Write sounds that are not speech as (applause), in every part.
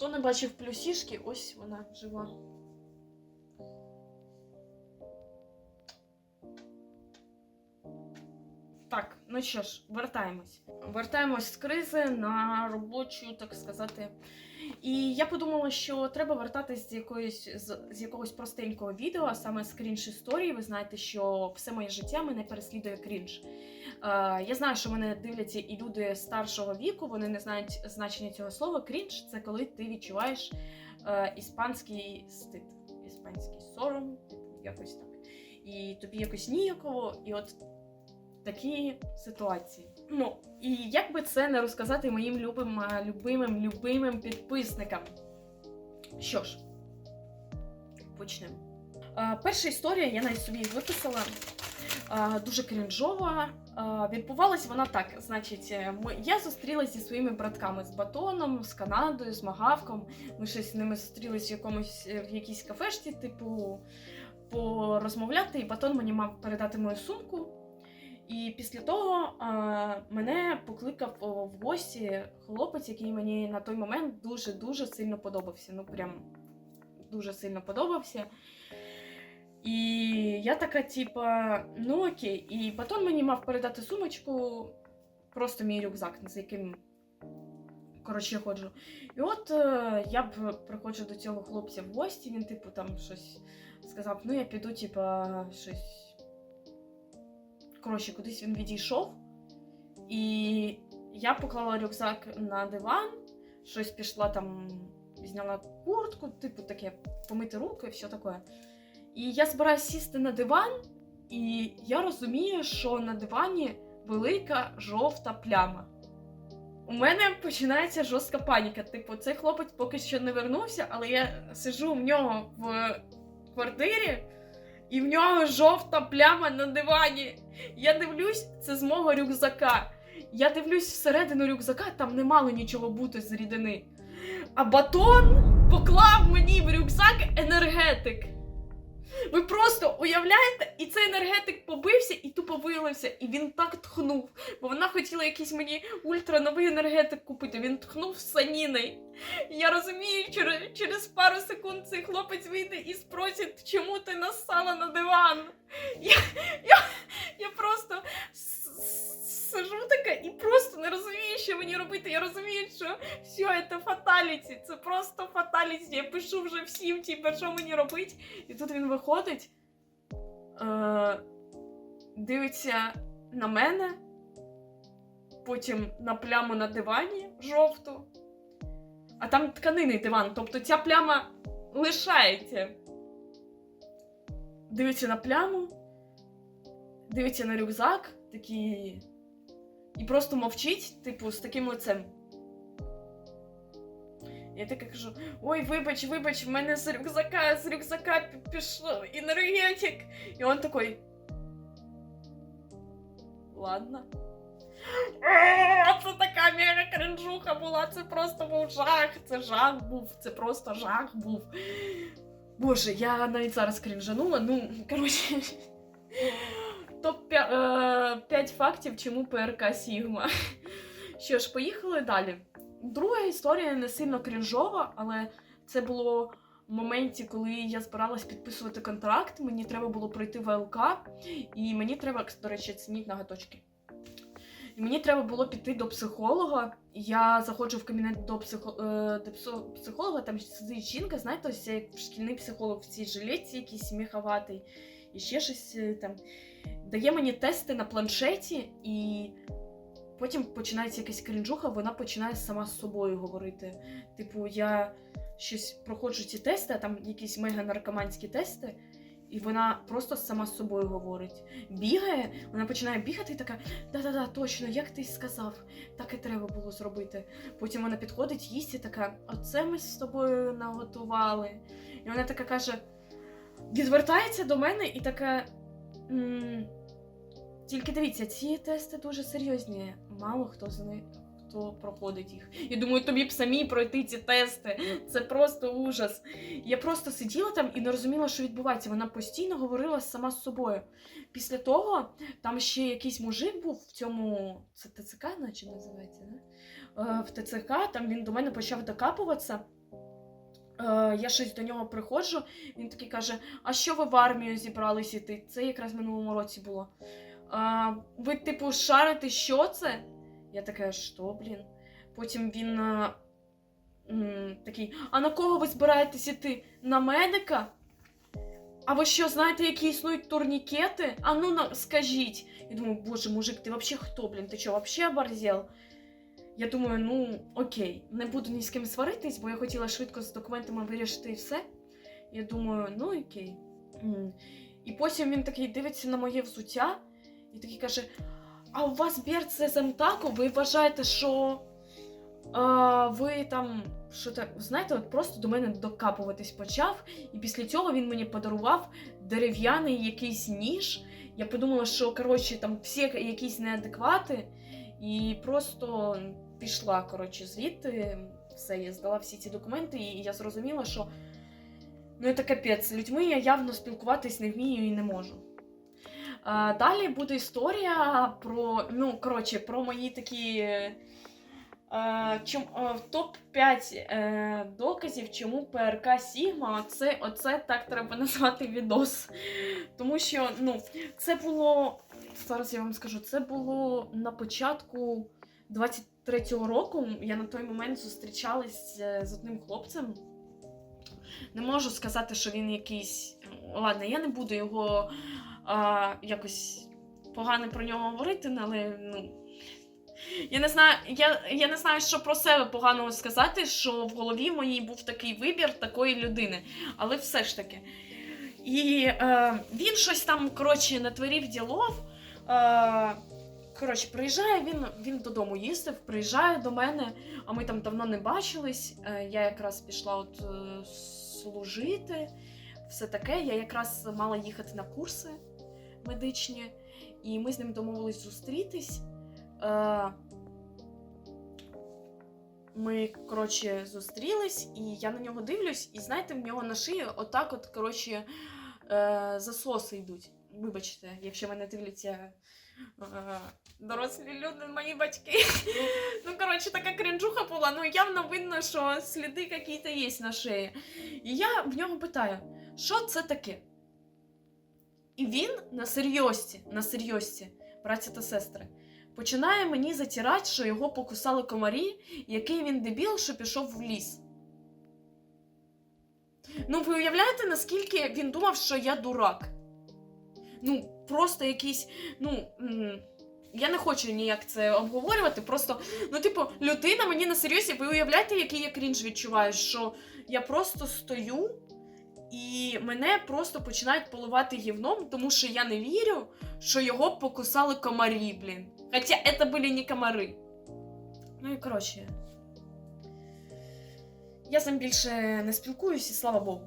Хто не бачив плюсішки, ось вона жива. Так, ну що ж, вертаємось. Вертаємось з кризи на робочу, так сказати. І я подумала, що треба вертатись з якоїсь з, з якогось простенького відео, саме з крінж історії. Ви знаєте, що все моє життя мене переслідує крінж. Е, я знаю, що мене дивляться і люди старшого віку, вони не знають значення цього слова. Крінж це коли ти відчуваєш е, іспанський стид, іспанський сором, типу, якось так. І тобі якось ніяково, і от такі ситуації. Ну, і як би це не розказати моїм любим, любимим, любимим підписникам. Що ж, почнемо. Перша історія, я навіть собі виписала. Дуже крінжова. А, відбувалась вона так. Значить, е, я зустрілася зі своїми братками з батоном, з Канадою, з Магавком. Ми щось з ними зустрілись в якомусь е, в якійсь кафешці, типу, порозмовляти, і батон мені мав передати мою сумку. І після того а, мене покликав в гості хлопець, який мені на той момент дуже-дуже сильно подобався. Ну, прям дуже сильно подобався. І я така, типа, ну окей. І батон мені мав передати сумочку, просто мій рюкзак, з яким коротше я ходжу. І от е, я б приходжу до цього хлопця в гості, він, типу, там щось сказав: ну я піду, типа, щось. Коротше, кудись він відійшов. І я поклала рюкзак на диван, щось пішла там, зняла куртку, типу таке, помити руки і все таке. І я збираюся сісти на диван, і я розумію, що на дивані велика жовта пляма. У мене починається жорстка паніка. Типу, цей хлопець поки що не вернувся, але я сижу в нього в квартирі, і в нього жовта пляма на дивані. Я дивлюсь, це з мого рюкзака. Я дивлюсь всередину рюкзака, там не мало нічого бути з рідини. А батон поклав мені в рюкзак енергетик. Ви просто уявляєте, і цей енергетик побився і тупо вилився, і він так тхнув. Бо вона хотіла якийсь мені ультра-новий енергетик купити. Він тхнув саніною. Я розумію, через, через пару секунд цей хлопець вийде і спросить, чому ти насала на диван. Я, я, я просто сижу така і просто не розумію, що мені робити. Я розумію, що все, це фаталіті, це просто фаталіті. Я пишу вже всім, типу, що мені робити. І тут він виходить, е, дивиться на мене, потім на пляму на дивані жовту. А там тканинний диван, тобто ця пляма лишається. Дивиться на пляму, дивиться на рюкзак, такий. І просто мовчить, типу, з таким лицем. Я така кажу: ой, вибач, вибач, в мене з рюкзака, з рюкзака пі- пішло енергетик. І він такий. Ладно. Е, Це така мега кринжуха була, це просто був жах, це жах був, це просто жах був. Боже, я навіть зараз крінжанула, ну, коротше. Топ 5 фактів, чому ПРК Сігма. (laughs) Що ж, поїхали далі. Друга історія не сильно крінжова, але це було в моменті, коли я збиралась підписувати контракт. Мені треба було пройти ВЛК, і мені треба, до речі, цініть ноготочки. І мені треба було піти до психолога. Я заходжу в кабінет до, психо... е, до психолога, там сидить жінка, знаєте, ось як шкільний психолог в цій жилетці якийсь міховатий, і ще щось е, там. Дає мені тести на планшеті, і потім починається якась крінжуха, вона починає сама з собою говорити. Типу, я щось проходжу ці тести, а там якісь мега наркоманські тести. І вона просто сама з собою говорить. Бігає, вона починає бігати і така: да-да-да, точно, як ти сказав, так і треба було зробити. Потім вона підходить, їсть і така: оце ми з тобою наготували. І вона така каже: відвертається до мене і така. «М, Тільки дивіться, ці тести дуже серйозні. Мало хто з них хто проходить їх. Я думаю, тобі б самі пройти ці тести. Це просто ужас. Я просто сиділа там і не розуміла, що відбувається. Вона постійно говорила сама з собою. Після того там ще якийсь мужик був в цьому. Це ТЦК, наче називається, не? В ТЦК, там він до мене почав докапуватися. Е, я щось до нього приходжу, він такий каже: А що ви в армію зібрались іти? Це якраз в минулому році було. А, ви, типу, шарите, що це? Я така, що, блін? Потім він е, м, такий: А на кого ви збираєтесь іти? На медика? А ви що, знаєте, які існують турнікети? А ну на, скажіть. Я думаю, боже, мужик, ти вообще хто, блін? Ти що, вообще оборзел? Я думаю, ну окей, не буду ні з ким сваритись, бо я хотіла швидко з документами вирішити все. Я думаю, ну окей. І потім він такий дивиться на моє взуття і такий каже: А у вас берце з ви вважаєте, що а, ви там що так, знаєте, от просто до мене докапуватись почав, і після цього він мені подарував дерев'яний якийсь ніж. Я подумала, що коротше там всі якісь неадеквати, і просто пішла коротше звідти. Все, я здала всі ці документи, і я зрозуміла, що ну це капець, з людьми я явно спілкуватись не вмію і не можу. А, далі буде історія про, ну, коротше, про мої такі. е, чом, е, топ-5 е, доказів, чому ПРК Сігма оце, оце так треба назвати відос. Тому що ну, це було. Зараз я вам скажу, це було на початку 23-го року. Я на той момент зустрічалась е, з одним хлопцем. Не можу сказати, що він якийсь. Ладно, я не буду його а, якось погано про нього говорити, але ну. Я не знаю, я, я не знаю, що про себе поганого сказати, що в голові моїй був такий вибір такої людини. Але все ж таки. І е, він щось там, коротше, натворив ділов. Е, коротше, приїжджає, він, він додому їздив, приїжджає до мене, а ми там давно не бачились. Е, я якраз пішла от е, служити, все таке. Я якраз мала їхати на курси медичні, і ми з ним домовились зустрітись. Е, ми, коротше, зустрілись, і я на нього дивлюсь, і знаєте, в нього на шиї отак, от, коротше, засоси йдуть. Вибачте, якщо мене дивляться е, дорослі люди, мої батьки. ну, коротше, така кринжуха була. Ну, явно видно, що сліди якісь є на шиї. І я в нього питаю, що це таке? І він на серйозці, на серйозці, браття та сестри, починає мені затирати, що його покусали комарі, який він дебіл, що пішов в ліс. Ну, ви уявляєте, наскільки він думав, що я дурак? Ну, просто якийсь, ну. Я не хочу ніяк це обговорювати. Просто, ну, типу, людина мені на серйозі, ви уявляєте, який я крінж відчуваю, що я просто стою і мене просто починають поливати гівном, тому що я не вірю, що його покусали комарі, блін. Хоча це були не комари. Ну і коротше. Я ним більше не спілкуюсь, і слава Богу.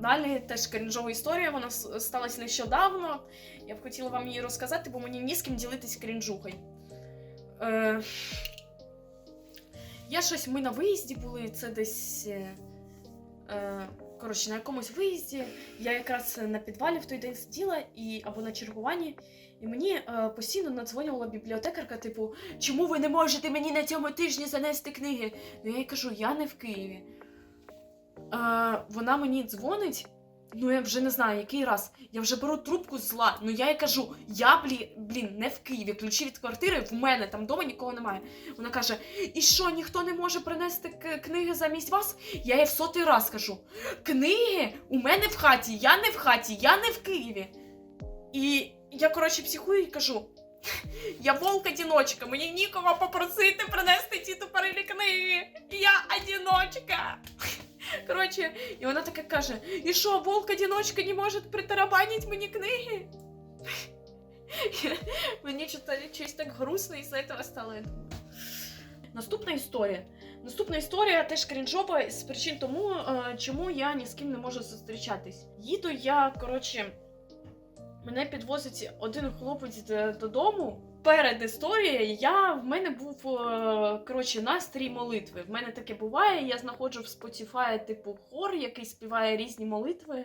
Далі теж крінжова історія, вона сталася нещодавно. Я б хотіла вам її розказати, бо мені ні з ким ділитись крінжухою. Е... Я щось, ми на виїзді були, це десь. Е... Е... Коротше, на якомусь виїзді. Я якраз на підвалі в той день сиділа і або на чергуванні, і мені е, постійно надзвонювала бібліотекарка, типу, чому ви не можете мені на цьому тижні занести книги? Ну я їй кажу, я не в Києві. Вона мені дзвонить. Ну, я вже не знаю, який раз. Я вже беру трубку зла. Ну я їй кажу, я блі, блін, не в Києві. Ключі від квартири в мене, там вдома нікого немає. Вона каже: І що, ніхто не може принести книги замість вас? Я їй в сотий раз кажу: книги у мене в хаті, я не в хаті, я не в Києві. І я, коротше, психую і кажу: я волк одиночка, мені нікого попросити принести ті тупорилі книги. Я одиночка. Коротше, і вона така каже: І що, волк одиночка не може притарабанити мені книги? (laughs) Мені щось так грустно із цього стало. Наступна історія. Наступна історія теж крінжова з причин тому, е, чому я ні з ким не можу зустрічатись. Їду я, коротше, мене підвозить один хлопець додому. Перед історією я в мене був е, коротше настрій молитви. В мене таке буває. Я знаходжу в Spotify типу хор, який співає різні молитви,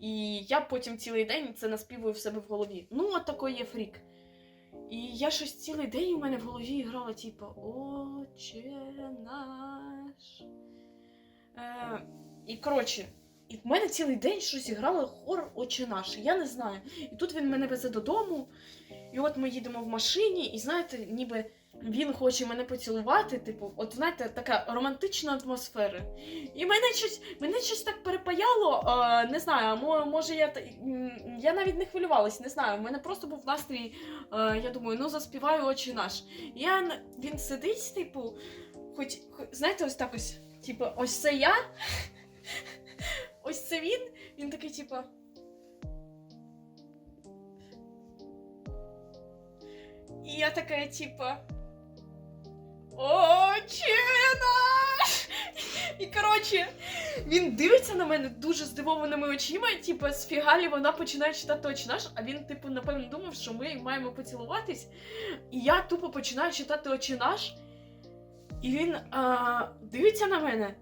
і я потім цілий день це наспівую в себе в голові. Ну, от такий є фрік. І я щось цілий день у мене в голові грала, типу, Отче наш. Е, І коротше, і в мене цілий день щось грало хор очі наші. Я не знаю. І тут він мене везе додому. І от ми їдемо в машині, і знаєте, ніби він хоче мене поцілувати. Типу, от знаєте, така романтична атмосфера. І мене щось, мене щось так перепаяло. А, не знаю, може я та- я навіть не хвилювалась, не знаю. У мене просто був настрій. а, я думаю, ну заспіваю очі наш. Я він сидить, типу, хоч, знаєте, ось так ось, типу, ось це я. (laughs) Ось це він. Він такий, типу. Я така, типа. Очі наш! І коротше, він дивиться на мене дуже здивованими очима, типу, з фігалі вона починає читати очі наш, а він, типу, напевно, думав, що ми маємо поцілуватись. І я тупо починаю читати очі наш, і він а, дивиться на мене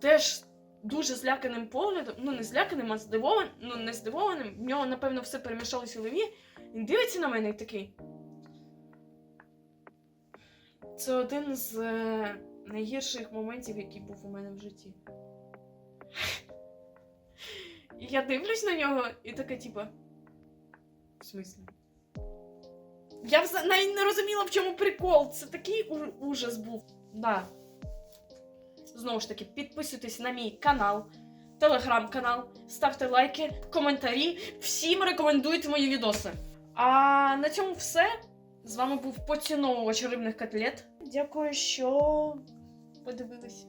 теж дуже зляканим поглядом, ну не зляканим, а здивованим, ну не здивованим. В нього, напевно, все перемішалося в голові. Він дивиться на мене і такий. Це один з е, найгірших моментів, який був у мене в житті. І я дивлюсь на нього і така, типа. В смислі? Я навіть не розуміла, в чому прикол. Це такий ужас був. Да. Знову ж таки, підписуйтесь на мій канал, телеграм-канал, ставте лайки, коментарі. Всім рекомендуйте мої відоси. А на цьому все. З вами був поціновувач рибних котлет. Дякую, що подивились.